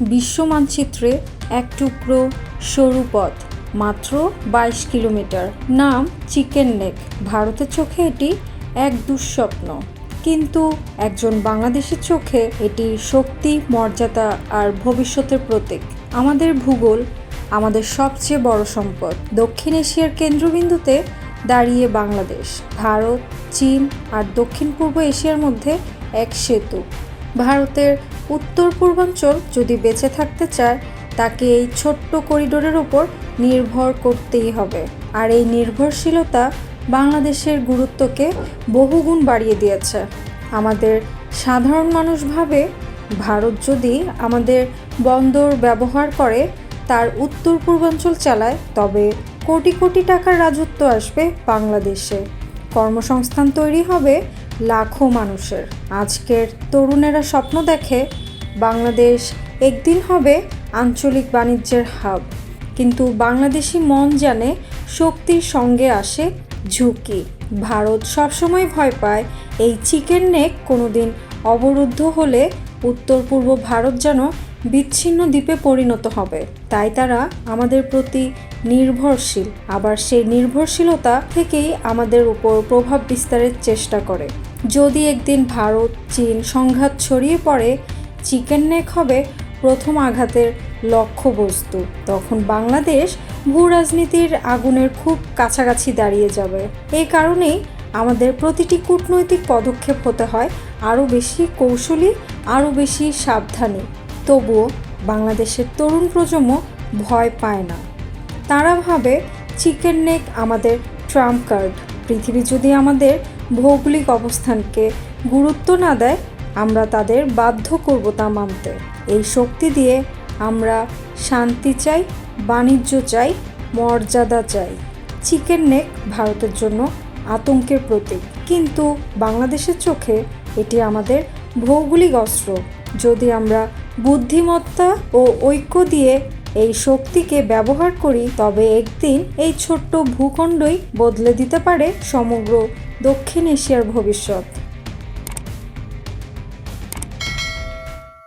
বিশ্ব মানচিত্রে এক টুকরো সরু পথ, মাত্র বাইশ কিলোমিটার। নাম চিকেন নেক ভারতের চোখে এটি এক দুঃস্বপ্ন। কিন্তু একজন বাংলাদেশের চোখে এটি শক্তি, মর্যাদা আর ভবিষ্যতের প্রতীক। আমাদের ভূগোল আমাদের সবচেয়ে বড় সম্পদ। দক্ষিণ এশিয়ার কেন্দ্রবিন্দুতে দাঁড়িয়ে বাংলাদেশ, ভারত, চীন আর দক্ষিণ পূর্ব এশিয়ার মধ্যে এক সেতু। ভারতের উত্তর পূর্বাঞ্চল যদি বেঁচে থাকতে চায়, তাকে এই ছোট্ট করিডোরের ওপর নির্ভর করতেই হবে। আর এই নির্ভরশীলতা বাংলাদেশের গুরুত্বকে বহুগুণ বাড়িয়ে দিয়েছে। আমাদের সাধারণ মানুষ ভাবে, ভারত যদি আমাদের বন্দর ব্যবহার করে, তার উত্তর পূর্বাঞ্চল চালায়, তবে কোটি কোটি টাকার রাজত্ব আসবে বাংলাদেশে। কর্মসংস্থান তৈরি হবে লাখো মানুষের। আজকের তরুণেরা স্বপ্ন দেখে বাংলাদেশ একদিন হবে আঞ্চলিক বাণিজ্যের হাব। কিন্তু বাংলাদেশি মন জানে শক্তির সঙ্গে আসে ঝুঁকি। ভারত সবসময় ভয় পায় এই চিকেন নেক কোনোদিন অবরুদ্ধ হলে উত্তর পূর্ব ভারত যেন বিচ্ছিন্ন দ্বীপে পরিণত হবে। তাই তারা আমাদের প্রতি নির্ভরশীল। আবার সেই নির্ভরশীলতা থেকেই আমাদের উপর প্রভাব বিস্তারের চেষ্টা করে। যদি একদিন ভারত, চীন সংঘাত ছড়িয়ে পড়ে, চিকেন নেক হবে প্রথম আঘাতের লক্ষ্যবস্তু। তখন বাংলাদেশ ভূ রাজনীতির আগুনের খুব কাছাকাছি দাঁড়িয়ে যাবে। এই কারণেই আমাদের প্রতিটি কূটনৈতিক পদক্ষেপ হতে হয় আরও বেশি কৌশলী, আরও বেশি সাবধানী। তবুও বাংলাদেশের তরুণ প্রজন্ম ভয় পায় না। তারা ভাবে, চিকেন নেক আমাদের ট্রাম্প কার্ড। পৃথিবী যদি আমাদের ভৌগোলিক অবস্থানকে গুরুত্ব না দেয়, আমরা তাদের বাধ্য করব তা মানতে। এই শক্তি দিয়ে আমরা শান্তি চাই, বাণিজ্য চাই, মর্যাদা চাই। চিকেন নেক ভারতের জন্য আতঙ্কের প্রতীক। কিন্তু বাংলাদেশের চোখে এটি আমাদের ভৌগোলিক অস্ত্র। যদি আমরা বুদ্ধিমত্তা ও ঐক্য দিয়ে এই শক্তিকে ব্যবহার করি, তবে একদিন এই ছোট্ট ভূখণ্ডই বদলে দিতে পারে সমগ্র দক্ষিণ এশিয়ার ভবিষ্যৎ।